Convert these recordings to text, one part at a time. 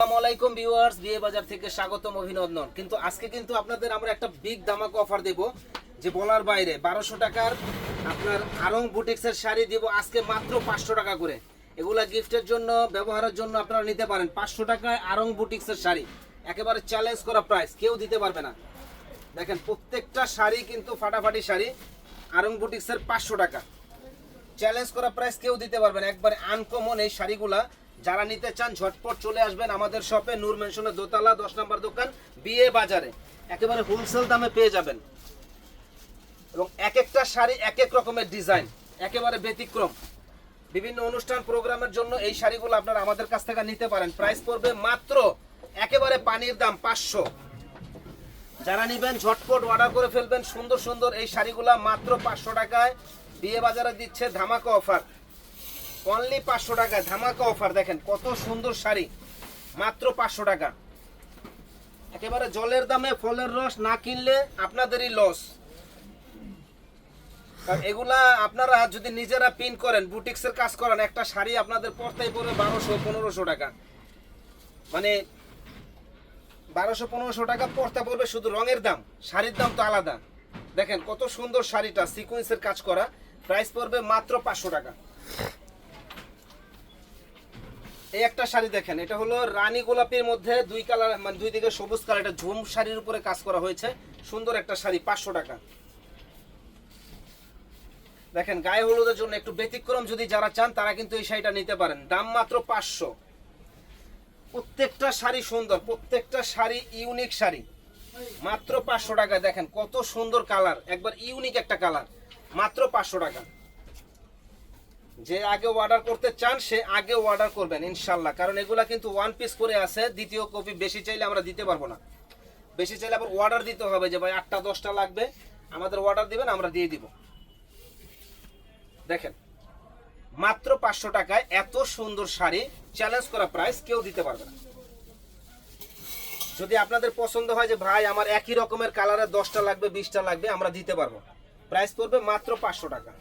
আসসালামু ভিউয়ার্স, বিয়ে বাজার থেকে স্বাগতম অভিনন্দন। কিন্তু আজকে কিন্তু আপনাদের আমরা একটা বিগ ধামাকা অফার দেব যে বলার বাইরে। বারোশো টাকার আপনার আরং বুটিক্সের শাড়ি দিব আজকে মাত্র পাঁচশো টাকা করে। এগুলা গিফটের জন্য, ব্যবহারের জন্য আপনারা নিতে পারেন। পাঁচশো টাকায় আরং বুটিক্সের শাড়ি। একেবারে চ্যালেঞ্জ করা প্রাইস কেউ দিতে পারবে না। দেখেন, প্রত্যেকটা শাড়ি কিন্তু ফাটাফাটি শাড়ি, আরং বুটিক্সের পাঁচশো টাকা। চ্যালেঞ্জ করা প্রাইস কেউ দিতে পারবেন একবারে আনকমন এই শাড়িগুলা। যারা নিতে চান, ঝটপট চলে আসবেন আমাদের শপে। নূর মেনশনের দোতলা, দশ নম্বর দোকান, বিয়ে বাজারে। একেবারে হোলসেল দামে পেয়ে যাবেন। এবং এক একটা শাড়ি এক এক রকমের ডিজাইন, একেবারে ব্যতিক্রম। বিভিন্ন অনুষ্ঠান, প্রোগ্রামের জন্য এই শাড়িগুলো আপনারা আমাদের কাছ থেকে নিতে পারেন। প্রাইস পড়বে মাত্র একেবারে পানির দাম পাঁচশো। যারা নিবেন, ঝটপট অর্ডার করে ফেলবেন। সুন্দর সুন্দর এই শাড়িগুলা মাত্র পাঁচশো টাকায়। বিয়ে বাজারে দিচ্ছে ধামাকা অফার অনলি পাঁচশো টাকা, ধামাকা অফার দেখেন কত সুন্দর শাড়ি। মাত্র পাঁচশো টাকা। একেবারে জলের দামে ফলের রস না কিনলে আপনাদেরই লস এগুলা আপনারা যদি নিজেরা পিন করেন বুটিক্সের কাজ করেন, একটা শাড়ি আপনাদের পড়তেই পড়বে বারোশো, পনেরোশো টাকা। মানে বারোশো, পনেরোশো টাকা পড়তে পড়বে শুধু রঙের দাম, শাড়ির দাম তো আলাদা। দেখেন কত সুন্দর শাড়িটা সিকোয়েন্সের কাজ করা। প্রাইস পড়বে মাত্র পাঁচশো টাকা। এই একটা শাড়ি দেখেন, এটা হলো রানী গোলাপের মধ্যে দুই কালার মানে দুই দিকে সবুজ কালার, এটা ঝুম শাড়ির উপরে কাজ করা হয়েছে। সুন্দর একটা শাড়ি, পাঁচশো টাকা। দেখেন, গায়ে হলুদের জন্য একটু ব্যতিক্রম যদি যারা চান, তারা কিন্তু এই শাড়িটা নিতে পারেন। দাম মাত্র পাঁচশো। প্রত্যেকটা শাড়ি সুন্দর, প্রত্যেকটা শাড়ি ইউনিক শাড়ি। মাত্র পাঁচশো টাকা দেখেন, কত সুন্দর কালার। একবার ইউনিক একটা কালার, মাত্র পাঁচশো টাকা। যে আগে অর্ডার করতে চান, সে আগে অর্ডার করবেন, ইনশাল্লাহ। কারণ এগুলা কিন্তু ওয়ান পিস করে আছে, দ্বিতীয় কপি বেশি চাইলে আমরা দিতে পারব না। বেশি চাইলে আবার অর্ডার দিতে হবে যে, ভাই, আটটা, দশটা লাগবে, আমাদের অর্ডার দিবেন, আমরা দিয়ে দিব। দেখেন, মাত্র পাঁচশো টাকায় এত সুন্দর শাড়ি চ্যালেঞ্জ করা প্রাইস কেউ দিতে পারবে না। যদি আপনাদের পছন্দ হয় যে, ভাই, আমার একই রকমের কালারের দশটা লাগবে, বিশটা লাগবে, আমরা দিতে পারব। প্রাইস পড়বে মাত্র পাঁচশো টাকা।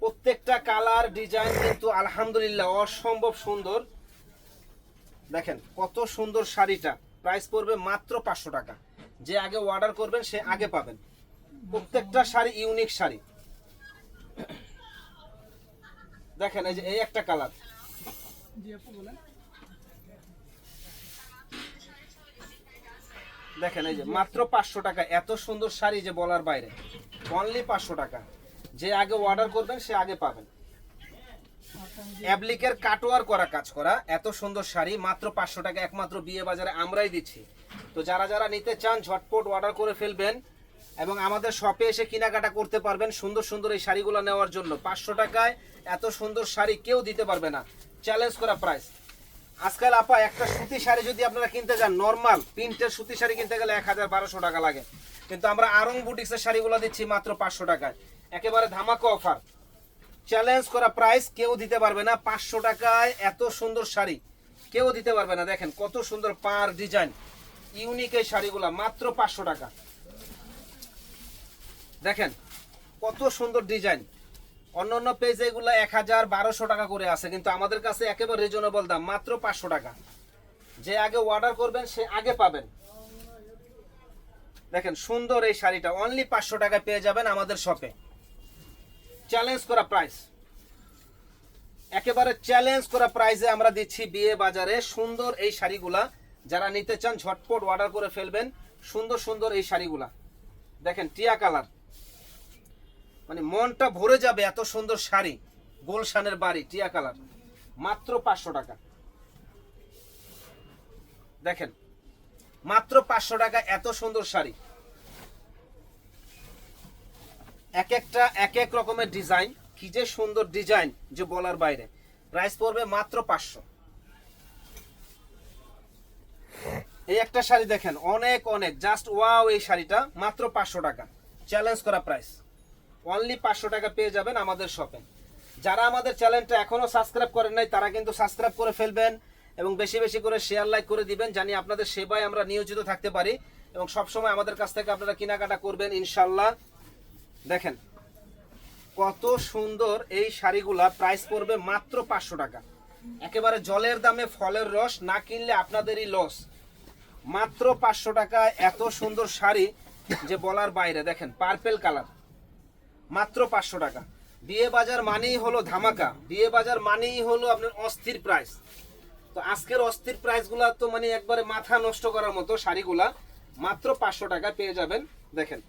প্রত্যেকটা কালার ডিজাইন কিন্তু আলহামদুলিল্লাহ অসম্ভব সুন্দর। দেখেন কত সুন্দর শাড়িটা। প্রাইস পড়বে মাত্র পাঁচশো টাকা। যে আগে অর্ডার করবেন, সে আগে পাবেন। প্রত্যেকটা শাড়ি ইউনিক শাড়ি। দেখেন, এই যে, এই একটা কালার। দেখেন, এই যে, মাত্র পাঁচশো টাকা। এত সুন্দর শাড়ি যে বলার বাইরে। অনলি পাঁচশো টাকা। যে আগে অর্ডার করবেন, সে আগে পাবেন। অ্যাবলিকের কাটোয়ার করা কাজ করা, এত সুন্দর শাড়ি, মাত্র পাঁচশো টাকা একমাত্র বিয়ে বাজারে আমরাই দিচ্ছি। তো যারা যারা নিতে চান, ঝটপট অর্ডার করে ফেলবেন এবং আমাদের শপে এসে কেনাকাটা করতে পারবেন সুন্দর সুন্দর এই শাড়িগুলো নেওয়ার জন্য। পাঁচশো টাকায় এত সুন্দর শাড়ি কেউ দিতে পারবে না। চ্যালেঞ্জ করা প্রাইস আজকাল আপা, একটা সুতি শাড়ি যদি আপনারা কিনতে যান নর্মাল প্রিন্টের সুতি শাড়ি কিনতে গেলে এক হাজার বারোশো টাকা লাগে। কিন্তু আমরা আরং বুটিক্সের শাড়িগুলো দিচ্ছি মাত্র পাঁচশো টাকায়। একেবারে ধামাকা অফার। চ্যালেঞ্জ করা প্রাইস কেউ দিতে পারবে না। পাঁচশো টাকায় এত সুন্দর শাড়ি কেউ দিতে পারবে না। দেখেন কত সুন্দর পার ডিজাইন। ইউনিক এই শাড়িগুলো, মাত্র পাঁচশো টাকা। দেখেন কত সুন্দর ডিজাইন। অন্য অন্য পেজে এগুলো এক হাজার বারোশো টাকা করে আছে, কিন্তু আমাদের কাছে একেবারে রিজনেবল দাম, মাত্র পাঁচশো টাকা। যে আগে অর্ডার করবেন, সে আগে পাবেন। দেখেন সুন্দর এই শাড়িটা অনলি পাঁচশো টাকায় পেয়ে যাবেন আমাদের শপে চ্যালেঞ্জ করা প্রাইস একেবারে চ্যালেঞ্জ করা প্রাইসে আমরা দিচ্ছি বিয়ে বাজারে সুন্দর এই শাড়িগুলা। যারা নিতে চান, ঝটপট অর্ডার করে ফেলবেন সুন্দর সুন্দর এই শাড়িগুলা। দেখেন, টিয়া কালার। মানে মনটা ভরে যাবে এত সুন্দর শাড়ি, গোলশানের বাড়ি, টিয়া কালার। মাত্র পাঁচশো টাকা। দেখেন, মাত্র পাঁচশো টাকা এত সুন্দর শাড়ি। এক একটা এক এক রকমের ডিজাইন কি যে সুন্দর ডিজাইন যে বলার বাইরে। প্রাইস পড়বে মাত্র পাঁচশো। এই একটা শাড়ি দেখেন, অনেক অনেক। জাস্ট ওয়াও এই শাড়িটা, মাত্র পাঁচশো টাকা। চ্যালেঞ্জ করা প্রাইস অনলি পাঁচশো টাকা পেয়ে যাবেন আমাদের শপে যারা আমাদের চ্যানেলটা এখনও সাবস্ক্রাইব করেন নাই, তারা কিন্তু সাবস্ক্রাইব করে ফেলবেন এবং বেশি বেশি করে শেয়ার লাইক করে দিবেন। জানি আপনাদের সেবায় আমরা নিয়োজিত থাকতে পারি এবং সবসময় আমাদের কাছ থেকে আপনারা কেনাকাটা করবেন ইনশাল্লাহ দেখেন, কত সুন্দর এই শাড়িগুলা প্রাইস পড়বে মাত্র পাঁচশো টাকা। একেবারে জলের দামে ফলের রস না কিনলে আপনাদেরই লস মাত্র পাঁচশো টাকা এত সুন্দর শাড়ি যে বলার বাইরে। দেখেন পার্পেল কালার মাত্র পাঁচশো টাকা। বিয়ে বাজার মানেই হলো ধামাকা। বিয়ে বাজার মানেই হলো আপনার অস্থির প্রাইস তো আজকের অস্থির প্রাইসগুলো তো মানে একবারে মাথা নষ্ট করার মতো শাড়িগুলা। মাত্র পাঁচশো টাকা পেয়ে যাবেন। দেখেন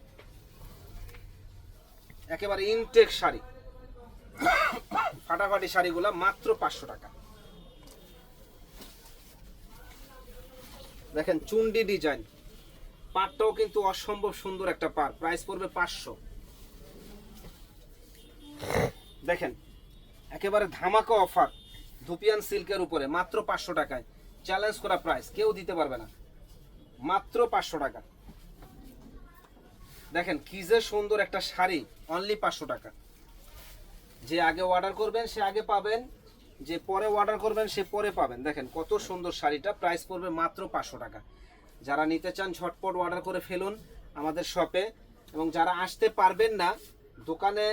একেবারে ইনটেক শাড়ি। ফাটাফাটি শাড়িগুলা মাত্র পাঁচশো টাকা। দেখেন, চুন্ডি ডিজাইন পাটটাও কিন্তু অসম্ভব সুন্দর একটা পার প্রাইস পড়বে পাঁচশো। দেখেন, একেবারে ধামাকা অফার ধুপিয়ান সিল্কের উপরে, মাত্র পাঁচশো টাকায়। চ্যালেঞ্জ করা প্রাইস কেউ দিতে পারবে না। মাত্র পাঁচশো টাকা। দেখেন, কি যে সুন্দর একটা শাড়ি অনলি পাঁচশো টাকা। যে আগে অর্ডার করবেন, সে আগে পাবেন, যে পরে অর্ডার করবেন, সে পরে পাবেন। দেখেন, কত সুন্দর শাড়িটা প্রাইস পড়বে মাত্র পাঁচশো টাকা। যারা নিতে চান, ঝটপট অর্ডার করে ফেলুন আমাদের শপে এবং যারা আসতে পারবেন না, দোকানে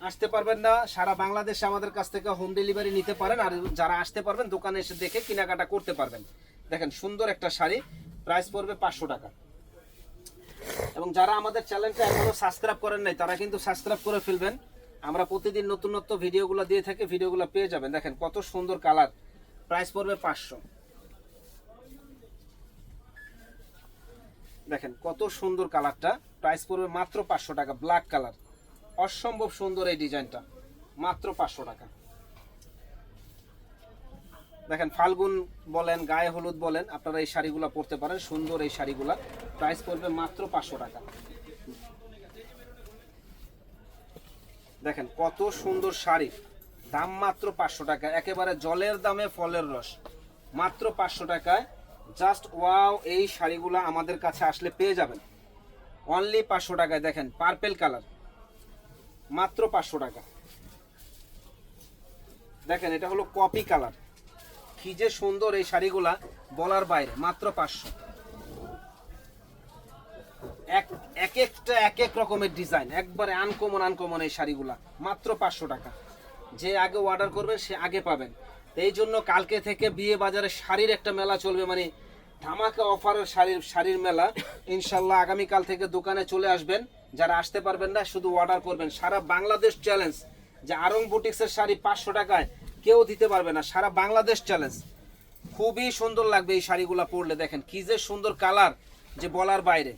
আসতে পারবেন না, সারা বাংলাদেশে আমাদের কাছ থেকে হোম ডেলিভারি নিতে পারেন। আর যারা আসতে পারবেন, দোকানে এসে দেখে কেনাকাটা করতে পারবেন। দেখেন, সুন্দর একটা শাড়ি প্রাইস পড়বে পাঁচশো টাকা। এবং যারা আমাদের চ্যানেলটা এখনও সাবস্ক্রাইব করেন নাই, তারা কিন্তু সাবস্ক্রাইব করে ফেলবেন। আমরা প্রতিদিন নতুন নতুন ভিডিওগুলো দিয়ে থাকি, ভিডিওগুলো পেয়ে যাবেন। দেখেন কত সুন্দর কালার প্রাইস পড়বে পাঁচশো। দেখেন কত সুন্দর কালারটা প্রাইস পড়বে মাত্র পাঁচশো টাকা ব্ল্যাক কালার অসম্ভব সুন্দর এই ডিজাইনটা মাত্র পাঁচশো টাকা। দেখেন, ফাল্গুন বলেন, গায়ে হলুদ বলেন, আপনারা এই শাড়িগুলো পরতে পারেন, সুন্দর এই শাড়িগুলা। প্রাইস পড়বে মাত্র পাঁচশো টাকা। দেখেন, কত সুন্দর শাড়ি। দাম মাত্র পাঁচশো টাকা। একেবারে জলের দামে ফলের রস। মাত্র পাঁচশো টাকায় জাস্ট ওয়াও এই শাড়িগুলো আমাদের কাছে আসলে পেয়ে যাবেন। অনলি পাঁচশো টাকায় দেখেন পার্পেল কালার মাত্র পাঁচশো টাকা। দেখেন, এটা হলো কপি কালার কি যে সুন্দর এই শাড়িগুলা বলার বাইরে, মাত্র পাঁচশো। এক এক একটা এক এক রকমের ডিজাইন, একবারে আনকমন আনকমন এই শাড়িগুলা, মাত্র পাঁচশো টাকা। যে আগে অর্ডার করবেন সে আগে পাবেন। এই জন্য কালকে থেকে বিয়ে বাজারে শাড়ির একটা মেলা চলবে মানে ধামাকা অফারের শাড়ির শাড়ির মেলা। ইনশাল্লাহ আগামীকাল থেকে দোকানে চলে আসবেন। যারা আসতে পারবেন না, শুধু অর্ডার করবেন। সারা বাংলাদেশ চ্যালেঞ্জ যে আরং বুটিক্সের শাড়ি পাঁচশো টাকায় কেউ দিতে পারবে না। সারা বাংলাদেশ চ্যালেঞ্জ খুবই সুন্দর লাগবে এই শাড়িগুলো পরলে, দেখেন কি যে সুন্দর কালার যে বলার বাইরে।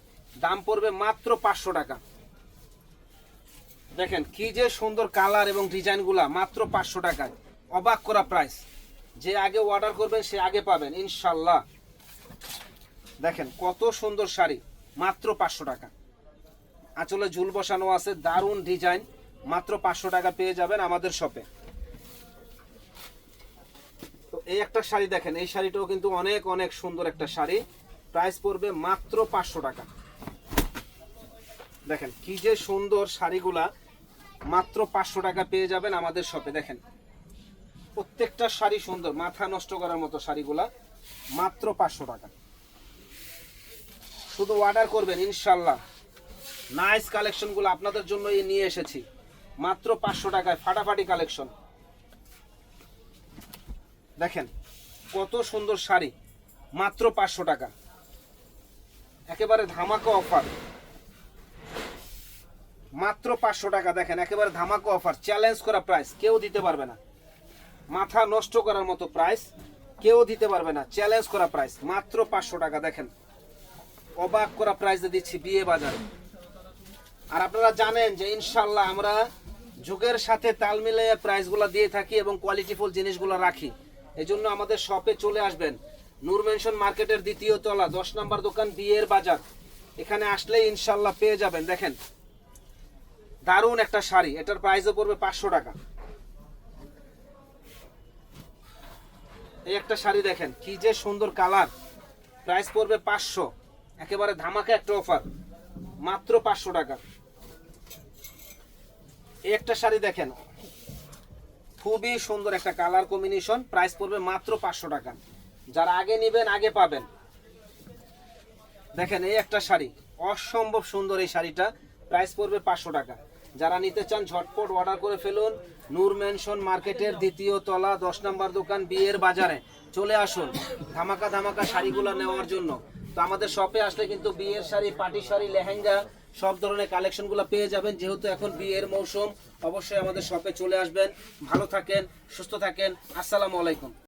দাম পড়বে মাত্র পাঁচশো টাকা। দেখেন কি যে সুন্দর কালার এবং ডিজাইনগুলা মাত্র পাঁচশো টাকায়। অবাক করা প্রাইস যে আগে অর্ডার করবেন, সে আগে পাবেন, ইনশাল্লাহ। দেখেন কত সুন্দর শাড়ি, মাত্র পাঁচশো টাকা। আঁচলে ঝুল বসানো আছে, দারুণ ডিজাইন মাত্র পাঁচশো টাকা পেয়ে যাবেন আমাদের শপে এই একটা শাড়ি দেখেন, এই শাড়িটাও কিন্তু অনেক অনেক সুন্দর একটা শাড়ি। প্রাইস পড়বে মাত্র পাঁচশো টাকা। দেখেন, কি যে সুন্দর শাড়িগুলা মাত্র পাঁচশো টাকা পেয়ে যাবেন আমাদের শপে দেখেন, প্রত্যেকটা শাড়ি সুন্দর, মাথা নষ্ট করার মতো শাড়িগুলা মাত্র পাঁচশো টাকা। শুধু অর্ডার করবেন ইনশাল্লাহ নাইস কালেকশনগুলো আপনাদের জন্য নিয়ে এসেছি। মাত্র পাঁচশো টাকায়, ফাটাফাটি কালেকশন দেখেন, কত সুন্দর শাড়ি, মাত্র পাঁচশো টাকা। একেবারে ধামাকা অফার। মাত্র পাঁচশো টাকা, দেখেন, একেবারে ধামাকা অফার। চ্যালেঞ্জ করা প্রাইস কেউ দিতে পারবে না। মাথা নষ্ট করার মতো প্রাইস কেউ দিতে পারবে না। চ্যালেঞ্জ করা প্রাইস মাত্র পাঁচশো টাকা, দেখেন। অবাক করা প্রাইসে দিচ্ছি বিয়ে বাজারে। আর আপনারা জানেন যে ইনশাল্লাহ আমরা যুগের সাথে তাল মিলিয়ে প্রাইসগুলো দিয়ে থাকি এবং কোয়ালিটিফুল জিনিসগুলো রাখি। এই জন্য আমাদের শপে চলে আসবেন। নূর মেনশন মার্কেটের দ্বিতীয় তলা, দশ নম্বর দোকান, বিয়ের বাজার। এখানে আসলে ইনশাল্লাহ পেয়ে যাবেন, দেখেন। দারুণ একটা শাড়ি, এটার প্রাইসও পড়বে পাঁচশো টাকা। এই একটা শাড়ি দেখেন, কি যে সুন্দর কালার প্রাইস পড়বে পাঁচশো। একেবারে ধামাকা একটা অফার মাত্র পাঁচশো টাকা। এই একটা শাড়ি দেখেন খুবই সুন্দর একটা কালার কম্বিনেশন। প্রাইস পড়বে মাত্র পাঁচশো টাকা। যারা আগে নেবেন, আগে পাবেন। দেখেন, এই একটা শাড়ি। অসম্ভব সুন্দর এই শাড়িটা। প্রাইস পড়বে পাঁচশো টাকা। যারা নিতে চান, ঝটপট অর্ডার করে ফেলুন। নূর ম্যানশন মার্কেটের দ্বিতীয় তলা, দশ নম্বর দোকান, বিয়ের বাজারে। চলে আসুন ধামাকা ধামাকা শাড়িগুলো নেওয়ার জন্য। তো আমাদের শপে আসলে কিন্তু বিয়ের শাড়ি, পাটি শাড়ি, লেহেঙ্গা সব ধরনের কালেকশনগুলো পেয়ে যাবেন। যেহেতু এখন বিয়ের মৌসুম, অবশ্যই আমাদের শপে চলে আসবেন। ভালো থাকেন, সুস্থ থাকেন। আসসালামু আলাইকুম।